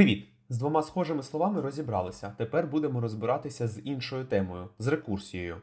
Привіт! З двома схожими словами розібралися. Тепер будемо розбиратися з іншою темою з рекурсією.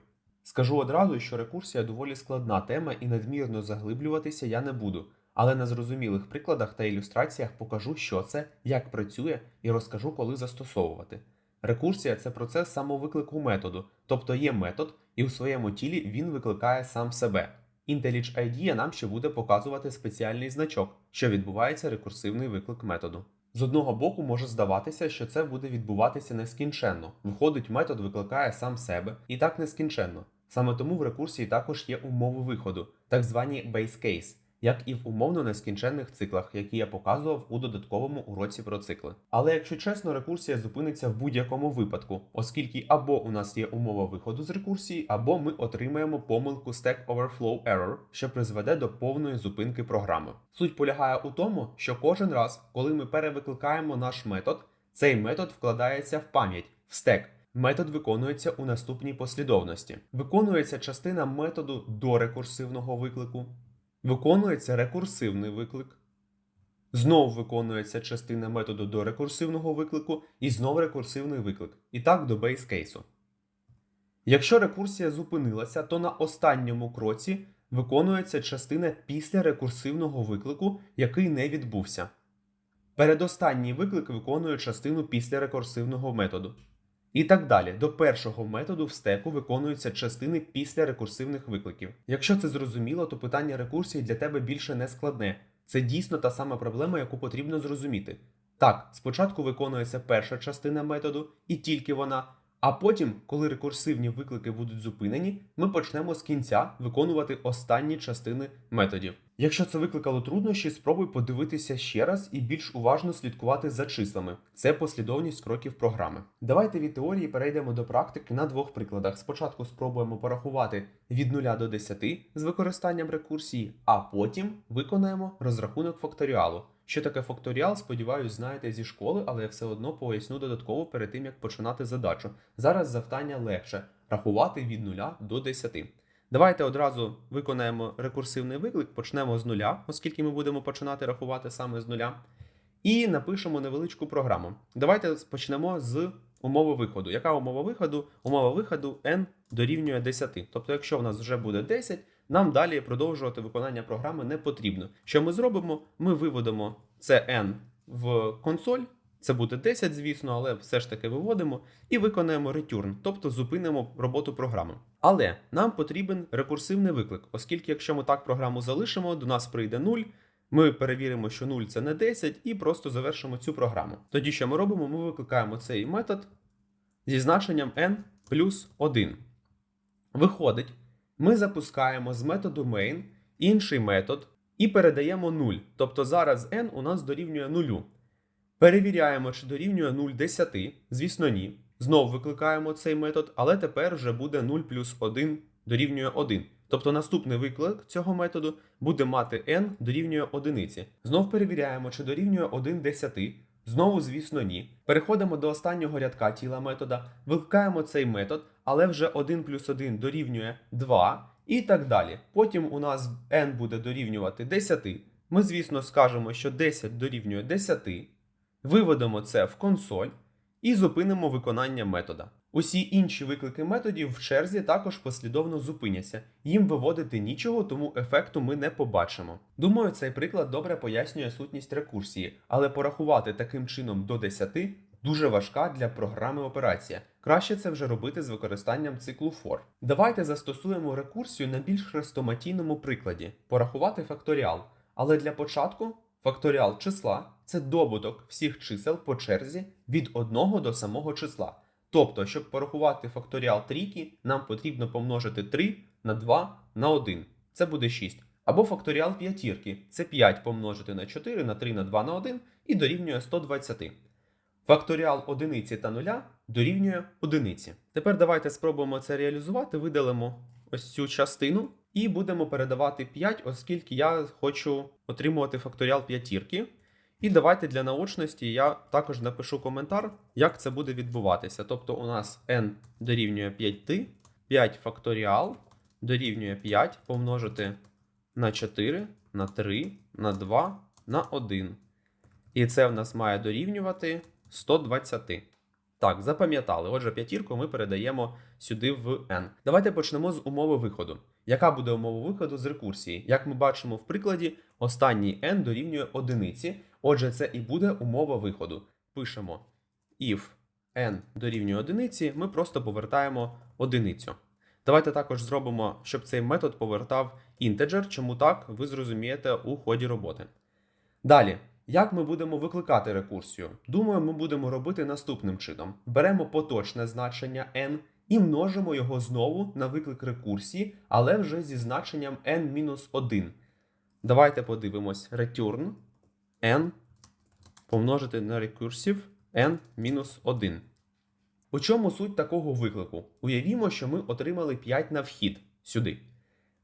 Скажу одразу, що рекурсія доволі складна тема і надмірно заглиблюватися я не буду, але на зрозумілих прикладах та ілюстраціях покажу, що це, як працює, і розкажу, коли застосовувати. Рекурсія це процес самовиклику методу, тобто є метод, і у своєму тілі він викликає сам себе. IntelliJ IDEA нам ще буде показувати спеціальний значок, що відбувається рекурсивний виклик методу. З одного боку може здаватися, що це буде відбуватися нескінченно. Виходить, метод викликає сам себе і так нескінченно. Саме тому в рекурсії також є умови виходу, так звані base case, як і в умовно нескінченних циклах, які я показував у додатковому уроці про цикли. Але якщо чесно, рекурсія зупиниться в будь-якому випадку, оскільки або у нас є умова виходу з рекурсії, або ми отримаємо помилку Stack Overflow Error, що призведе до повної зупинки програми. Суть полягає у тому, що кожен раз, коли ми перевикликаємо наш метод, цей метод вкладається в пам'ять в стек. Метод виконується у наступній послідовності. Виконується частина методу до рекурсивного виклику, виконується рекурсивний виклик, знов виконується частина методу до рекурсивного виклику і знов рекурсивний виклик. І так до бейскейсу. Якщо рекурсія зупинилася, то на останньому кроці виконується частина після рекурсивного виклику, який не відбувся. Передостанній виклик виконує частину після рекурсивного методу. І так далі. До першого методу в стеку виконуються частини після рекурсивних викликів. Якщо це зрозуміло, то питання рекурсії для тебе більше не складне. Це дійсно та сама проблема, яку потрібно зрозуміти. Так, спочатку виконується перша частина методу, і тільки вона. А потім, коли рекурсивні виклики будуть зупинені, ми почнемо з кінця виконувати останні частини методів. Якщо це викликало труднощі, спробуй подивитися ще раз і більш уважно слідкувати за числами. Це послідовність кроків програми. Давайте від теорії перейдемо до практики на двох прикладах. Спочатку спробуємо порахувати від 0 до 10 з використанням рекурсії, а потім виконаємо розрахунок факторіалу. Що таке факторіал, сподіваюсь, знаєте зі школи, але я все одно поясню додатково перед тим, як починати задачу. Зараз завдання легше рахувати від 0 до 10. Давайте одразу виконаємо рекурсивний виклик, почнемо з нуля, оскільки ми будемо починати рахувати саме з нуля. І напишемо невеличку програму. Давайте почнемо з умови виходу. Яка умова виходу? Умова виходу n дорівнює 10. Тобто, якщо в нас вже буде 10, нам далі продовжувати виконання програми не потрібно. Що ми зробимо? Ми виводимо це n в консоль. Це буде 10, звісно, але все ж таки виводимо і виконаємо return, тобто зупинимо роботу програми. Але нам потрібен рекурсивний виклик, оскільки якщо ми так програму залишимо, до нас прийде 0, ми перевіримо, що 0 це не 10, і просто завершимо цю програму. Тоді що ми робимо? Ми викликаємо цей метод зі значенням n плюс 1. Виходить, ми запускаємо з методу main інший метод і передаємо 0. Тобто зараз n у нас дорівнює 0. Перевіряємо, чи дорівнює 0 10. Звісно, ні. Знов викликаємо цей метод, але тепер вже буде 0 плюс 1 дорівнює 1. Тобто наступний виклик цього методу буде мати n дорівнює 1. Знов перевіряємо, чи дорівнює 1 10. Знову, звісно, ні. Переходимо до останнього рядка тіла метода, викликаємо цей метод, але вже 1 плюс 1 дорівнює 2 і так далі. Потім у нас n буде дорівнювати 10. Ми, звісно, скажемо, що 10 дорівнює 10. Виведемо це в консоль і зупинимо виконання метода. Усі інші виклики методів в черзі також послідовно зупиняться. Їм виводити нічого, тому ефекту ми не побачимо. Думаю, цей приклад добре пояснює сутність рекурсії, але порахувати таким чином до 10 дуже важка для програми операція. Краще це вже робити з використанням циклу for. Давайте застосуємо рекурсію на більш хрестоматійному прикладі порахувати факторіал. Але для початку факторіал числа це добуток всіх чисел по черзі від 1 до самого числа. Тобто, щоб порахувати факторіал трійки, нам потрібно помножити 3 на 2 на 1. Це буде 6. Або факторіал п'ятірки це 5 помножити на 4 на 3 на 2 на 1 і дорівнює 120. Факторіал одиниці та нуля дорівнює одиниці. Тепер давайте спробуємо це реалізувати, видалимо ось цю частину і будемо передавати 5, оскільки я хочу отримувати факторіал п'ятірки. І давайте для наочності я також напишу коментар, як це буде відбуватися. Тобто у нас n дорівнює 5, 5 факторіал дорівнює 5 помножити на 4, на 3, на 2, на 1. І це в нас має дорівнювати 120. Так, запам'ятали. Отже, п'ятірку ми передаємо сюди в n. Давайте почнемо з умови виходу. Яка буде умова виходу з рекурсії? Як ми бачимо в прикладі, останній n дорівнює одиниці. Отже, це і буде умова виходу. Пишемо if n дорівнює одиниці, ми просто повертаємо одиницю. Давайте також зробимо, щоб цей метод повертав інтеджер. Чому так, ви зрозумієте у ході роботи. Далі, як ми будемо викликати рекурсію? Думаю, ми будемо робити наступним чином: беремо поточне значення n і множимо його знову на виклик рекурсії, але вже зі значенням n-1. Давайте подивимось: return n помножити на recursive n-1. У чому суть такого виклику? Уявімо, що ми отримали 5 на вхід сюди.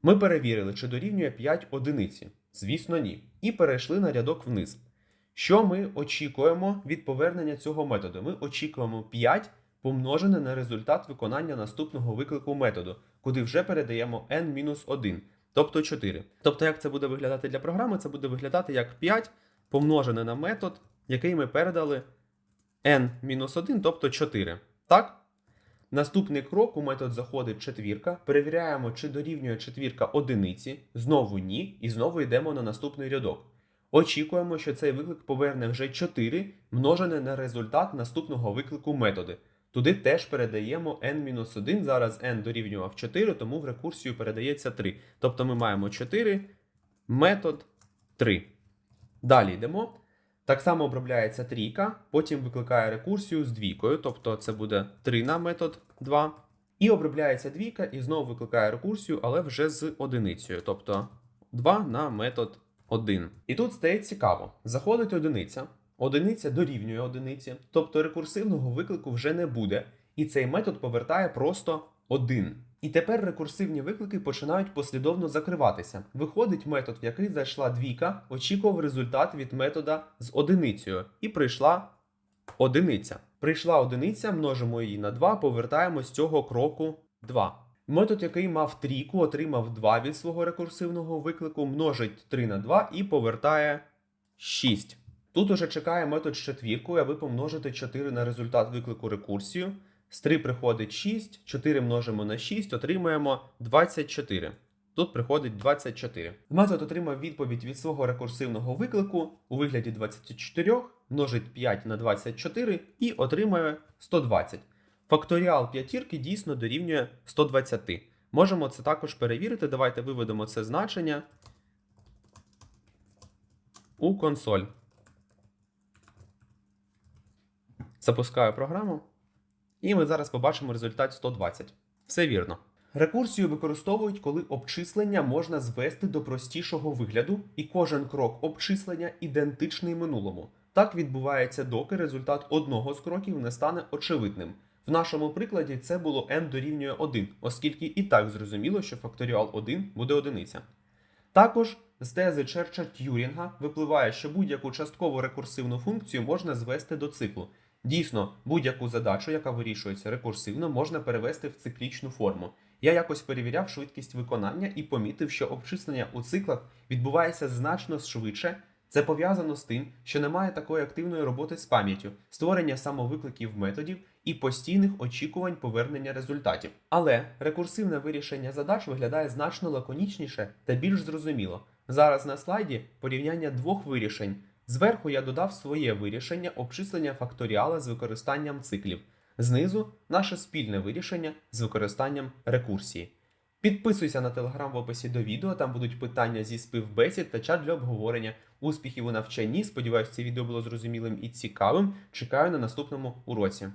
Ми перевірили, чи дорівнює 5 одиниці. Звісно, ні. І перейшли на рядок вниз. Що ми очікуємо від повернення цього методу? Ми очікуємо 5 помножене на результат виконання наступного виклику методу, куди вже передаємо n-1, тобто 4. Тобто, як це буде виглядати для програми, це буде виглядати як 5 помножене на метод, який ми передали n-1, тобто 4. Так? Наступний крок у метод заходить четвірка, перевіряємо, чи дорівнює четвірка одиниці, знову ні, і знову йдемо на наступний рядок. Очікуємо, що цей виклик поверне вже 4, множене на результат наступного виклику методи. Туди теж передаємо n-1, зараз n дорівнював 4, тому в рекурсію передається 3. Тобто ми маємо 4, метод 3. Далі йдемо. Так само обробляється трійка, потім викликає рекурсію з двійкою, тобто це буде 3 на метод 2. І обробляється двійка і знову викликає рекурсію, але вже з одиницею, тобто 2 на метод 1. І тут стає цікаво: заходить одиниця, одиниця дорівнює одиниці, тобто рекурсивного виклику вже не буде, і цей метод повертає просто 1. І тепер рекурсивні виклики починають послідовно закриватися. Виходить метод, в який зайшла двійка, очікував результат від метода з одиницею, і прийшла одиниця. Прийшла одиниця, множимо її на 2, повертаємо з цього кроку 2. Метод, який мав трійку, отримав 2 від свого рекурсивного виклику, множить 3 на 2 і повертає 6. Тут уже чекає метод з четвіркою, аби помножити 4 на результат виклику рекурсію. З 3 приходить 6, 4 множимо на 6, отримуємо 24. Тут приходить 24. Метод отримав відповідь від свого рекурсивного виклику у вигляді 24, множить 5 на 24 і отримує 120. Факторіал п'ятірки дійсно дорівнює 120. Можемо це також перевірити. Давайте виведемо це значення у консоль. Запускаю програму. І ми зараз побачимо результат 120. Все вірно. Рекурсію використовують, коли обчислення можна звести до простішого вигляду, і кожен крок обчислення ідентичний минулому. Так відбувається, доки результат одного з кроків не стане очевидним. В нашому прикладі це було n дорівнює 1, оскільки і так зрозуміло, що факторіал 1 буде одиниця. Також з тези Черча Т'юрінга випливає, що будь-яку частково рекурсивну функцію можна звести до циклу. Дійсно, будь-яку задачу, яка вирішується рекурсивно, можна перевести в циклічну форму. Я якось перевіряв швидкість виконання і помітив, що обчислення у циклах відбувається значно швидше. Це пов'язано з тим, що немає такої активної роботи з пам'яттю, створення самовикликів методів і постійних очікувань повернення результатів. Але рекурсивне вирішення задач виглядає значно лаконічніше та більш зрозуміло. Зараз на слайді порівняння двох вирішень. Зверху я додав своє вирішення обчислення факторіала з використанням циклів. Знизу наше спільне вирішення з використанням рекурсії. Підписуйся на телеграм в описі до відео, там будуть питання зі співбесід та чат для обговорення. Успіхів у навчанні. Сподіваюсь, це відео було зрозумілим і цікавим. Чекаю на наступному уроці.